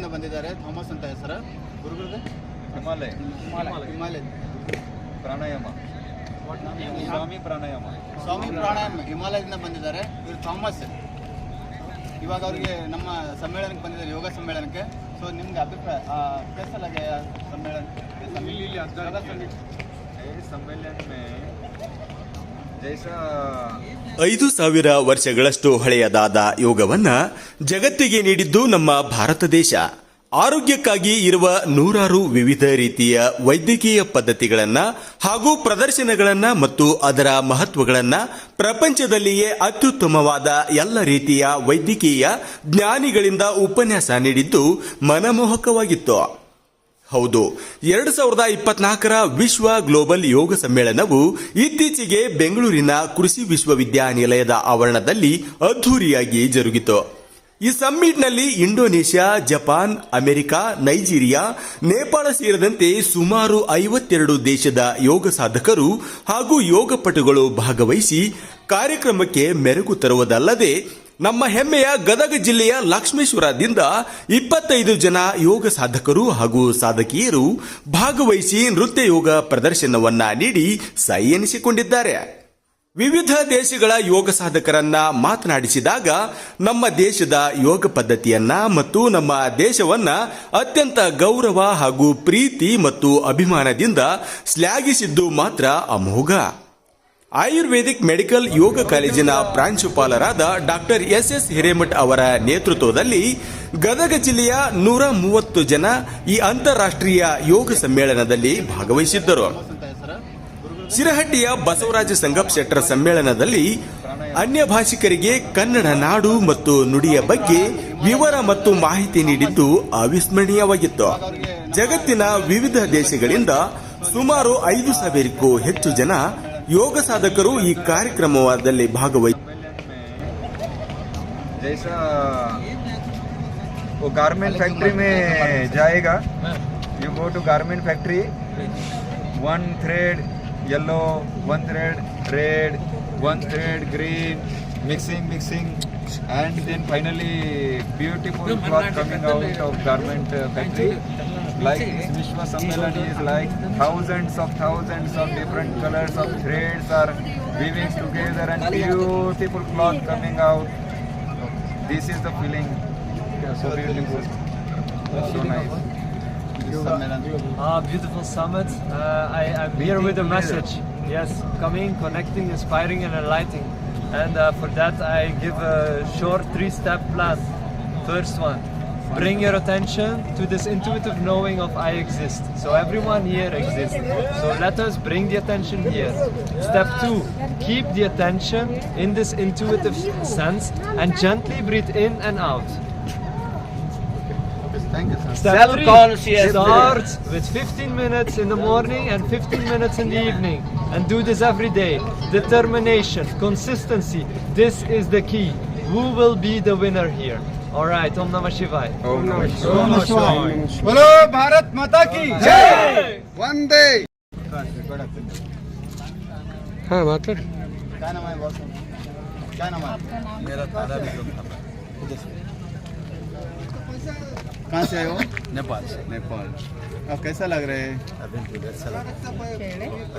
ಹಿಮಾಲಯದಿಂದ ಬಂದಿದ್ದಾರೆ. ಥಾಮಸ್ ಅಂತ ಹೆಸರು. ಗುರುಗುಲದ ಹಿಮಾಲಯ. ಹಿಮಾಲಯ. ಪ್ರಾಣಾಯಾಮ. ಸ್ವಾಮಿ ಪ್ರಾಣಾಯಾಮ. ಸ್ವಾಮಿ ಪ್ರಾಣಾಯಾಮ ಹಿಮಾಲಯದಿಂದ ಬಂದಿದ್ದಾರೆ. ಇವರು ಥಾಮಸ್. ಇವಾಗ ಅವರಿಗೆ ನಮ್ಮ ಸಮ್ಮೇಳನಕ್ಕೆ ಬಂದಿದ್ದಾರೆ ಯೋಗ ಸಮ್ಮೇಳನಕ್ಕೆ. ಸೊ ನಿಮ್ಗೆ ಅಭಿಪ್ರಾಯ कैसा ಸಮ್ಮೇಳನ ಸಮ್ಮೇಳನ ಸಮ್ಮೇಳನ ಐದು ಸಾವಿರ ವರ್ಷಗಳಷ್ಟು ಹಳೆಯದಾದ ಯೋಗವನ್ನ ಜಗತ್ತಿಗೆ ನೀಡಿದ್ದು ನಮ್ಮ ಭಾರತ ದೇಶ. ಆರೋಗ್ಯಕ್ಕಾಗಿ ಇರುವ ನೂರಾರು ವಿವಿಧ ರೀತಿಯ ವೈದ್ಯಕೀಯ ಪದ್ಧತಿಗಳನ್ನ ಹಾಗೂ ಪ್ರದರ್ಶನಗಳನ್ನ ಮತ್ತು ಅದರ ಮಹತ್ವಗಳನ್ನ ಪ್ರಪಂಚದಲ್ಲಿಯೇ ಅತ್ಯುತ್ತಮವಾದ ಎಲ್ಲ ರೀತಿಯ ವೈದ್ಯಕೀಯ ಜ್ಞಾನಿಗಳಿಂದ ಉಪನ್ಯಾಸ ನೀಡಿದ್ದು ಮನಮೋಹಕವಾಗಿತ್ತು. ಹೌದು. ಎರಡು ಸಾವಿರದ ಇಪ್ಪತ್ನಾಲ್ಕರ ವಿಶ್ವ ಗ್ಲೋಬಲ್ ಯೋಗ ಸಮ್ಮೇಳನವು ಇತ್ತೀಚೆಗೆ ಬೆಂಗಳೂರಿನ ಕೃಷಿ ವಿಶ್ವವಿದ್ಯಾನಿಲಯದ ಆವರಣದಲ್ಲಿ ಅದ್ಧೂರಿಯಾಗಿ ಜರುಗಿತು. ಈ ಸಮ್ಮಿಟ್ನಲ್ಲಿ Indonesia, Japan, America, Nigeria, Nepal ಸೇರಿದಂತೆ ಸುಮಾರು ಐವತ್ತೆರಡು ದೇಶದ ಯೋಗ ಸಾಧಕರು ಹಾಗೂ ಯೋಗಪಟುಗಳು ಭಾಗವಹಿಸಿ ಕಾರ್ಯಕ್ರಮಕ್ಕೆ ಮೆರುಗು ತರುವುದಲ್ಲದೆ ನಮ್ಮ ಹೆಮ್ಮೆಯ ಗದಗ ಜಿಲ್ಲೆಯ ಲಕ್ಷ್ಮೇಶ್ವರದಿಂದ ಇಪ್ಪತ್ತೈದು ಜನ ಯೋಗ ಸಾಧಕರು ಹಾಗೂ ಸಾಧಕಿಯರು ಭಾಗವಹಿಸಿ ನೃತ್ಯ ಯೋಗ ಪ್ರದರ್ಶನವನ್ನ ನೀಡಿ ಸೈ ಎನಿಸಿಕೊಂಡಿದ್ದಾರೆ. ವಿವಿಧ ದೇಶಗಳ ಯೋಗ ಸಾಧಕರನ್ನ ಮಾತನಾಡಿಸಿದಾಗ ನಮ್ಮ ದೇಶದ ಯೋಗ ಪದ್ಧತಿಯನ್ನ ಮತ್ತು ನಮ್ಮ ದೇಶವನ್ನ ಅತ್ಯಂತ ಗೌರವ ಹಾಗೂ ಪ್ರೀತಿ ಮತ್ತು ಅಭಿಮಾನದಿಂದ ಶ್ಲಾಘಿಸಿದ್ದು ಮಾತ್ರ ಅಮೋಘ. ಆಯುರ್ವೇದಿಕ್ ಮೆಡಿಕಲ್ ಯೋಗ ಕಾಲೇಜಿನ ಪ್ರಾಂಶುಪಾಲರಾದ ಡಾಕ್ಟರ್ ಎಸ್ ಎಸ್ ಹಿರೇಮಠ್ ಅವರ ನೇತೃತ್ವದಲ್ಲಿ ಗದಗ ಜಿಲ್ಲೆಯ ನೂರ ಮೂವತ್ತು ಜನ ಈ ಅಂತಾರಾಷ್ಟ್ರೀಯ ಯೋಗ ಸಮ್ಮೇಳನದಲ್ಲಿ ಭಾಗವಹಿಸಿದ್ದರು. ಶಿರಹಟ್ಟಿಯ ಬಸವರಾಜ ಸಂಗಪ್ ಶೆಟ್ಟರ್ ಸಮ್ಮೇಳನದಲ್ಲಿ ಅನ್ಯ ಭಾಷಿಕರಿಗೆ ಕನ್ನಡ ನಾಡು ಮತ್ತು ನುಡಿಯ ಬಗ್ಗೆ ವಿವರ ಮತ್ತು ಮಾಹಿತಿ ನೀಡಿದ್ದು ಅವಿಸ್ಮರಣೀಯವಾಗಿತ್ತು. ಜಗತ್ತಿನ ವಿವಿಧ ದೇಶಗಳಿಂದ ಸುಮಾರು ಐದು ಸಾವಿರಕ್ಕೂ ಹೆಚ್ಚು ಜನ ಯೋಗ ಸಾಧಕರು ಈ ಕಾರ್ಯಕ್ರಮದಲ್ಲಿ ಭಾಗವಹಿಸಿ सम्मेलन में जैसा वो गारमेंट फैक्ट्री में जाएगा you go to garment factory one thread yellow one thread red one thread green mixing mixing and then finally beautiful cloth coming out of garment uh, factory. Like Vishwa Sammelan is like thousands of thousands of different colors of threads are weaving together and beautiful cloth coming out. This is the feeling. So beautiful. So nice. Ah, beautiful summit. Uh, I, I'm here with a message. Yes, coming, connecting, inspiring, and enlightening. And uh, for that, I give a short three step plan. First one, bring your attention to this intuitive knowing of I exist. So everyone here exists. So let us bring the attention here. Step two, keep the attention in this intuitive sense and gently breathe in and out. Thank you, sir. Step Start with 15 minutes in the morning and 15 minutes in the evening. And do this every day. Determination, consistency. This is the key. Who will be the winner here? All right, Om Namah Shivaya. Om Namah Shivaya. Om Namah Shivaya. Bolo Bharat Mata ki Jai! One day. कहाँ से आए हो? नेपाल से। नेपाल। अब कैसा लग रहा है? अभी अच्छा लग रहा है।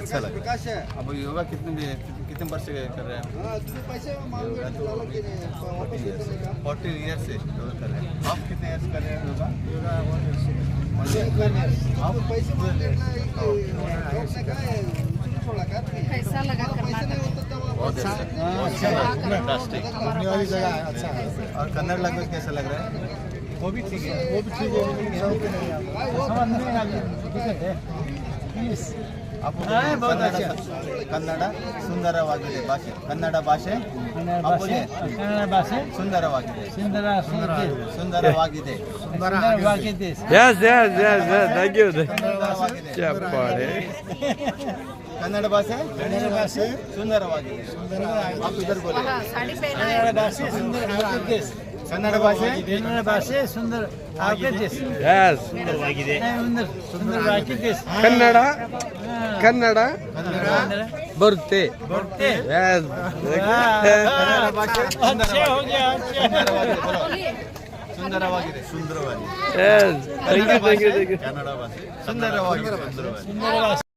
अच्छा लग रहा है। अब योगा कितने भी कितने वर्ष से कर रहे हैं? तो फोर्टीन ईयर से योगा कर रहे हैं। आप कितने ईयर्स कर रहे हैं योगा? कैसा लगा कर्नाटक बहुत अच्छा। घूमने वाली जगह है। अच्छा है और कन्नड़ लैंग्वेज कैसा लग रहा है? Mobiting'e. Mobiting'e. Sana ne ಆಗಿದೆ ಪ್ಲೀಸ್ ಕನ್ನಡ ಸುಂದರವಾಗಿದೆ ಭಾಷೆ ಕನ್ನಡ ಭಾಷೆ ಕನ್ನಡ ಭಾಷೆ ಸುಂದರವಾಗಿದೆ ಸುಂದರ ಸುಂದರವಾಗಿದೆ ಸುಂದರವಾಗಿದೆ yes yes yes yes thank you ಚಪ್ಪಾಳೆ ಕನ್ನಡ ಭಾಷೆ ಕನ್ನಡ ಭಾಷೆ ಸುಂದರವಾಗಿದೆ ಸುಂದರವಾಗಿದೆ ಕನ್ನಡ ಭಾಷೆ ಸುಂದರವಾಗಿದೆ ಕನ್ನಡ ಭಾಷೆ ಕನ್ನಡ ಭಾಷೆ ಸುಂದರ. ಸುಂದರವಾಗಿದೆ ಕನ್ನಡ ಕನ್ನಡ ಕನ್ನಡ ಬರುತ್ತೆ ಭಾಷೆ ಸುಂದರವಾಗಿದೆ ಸುಂದರವಾಗಿದೆ. ಕನ್ನಡ ಭಾಷೆ ಸುಂದರವಾಗಿದೆ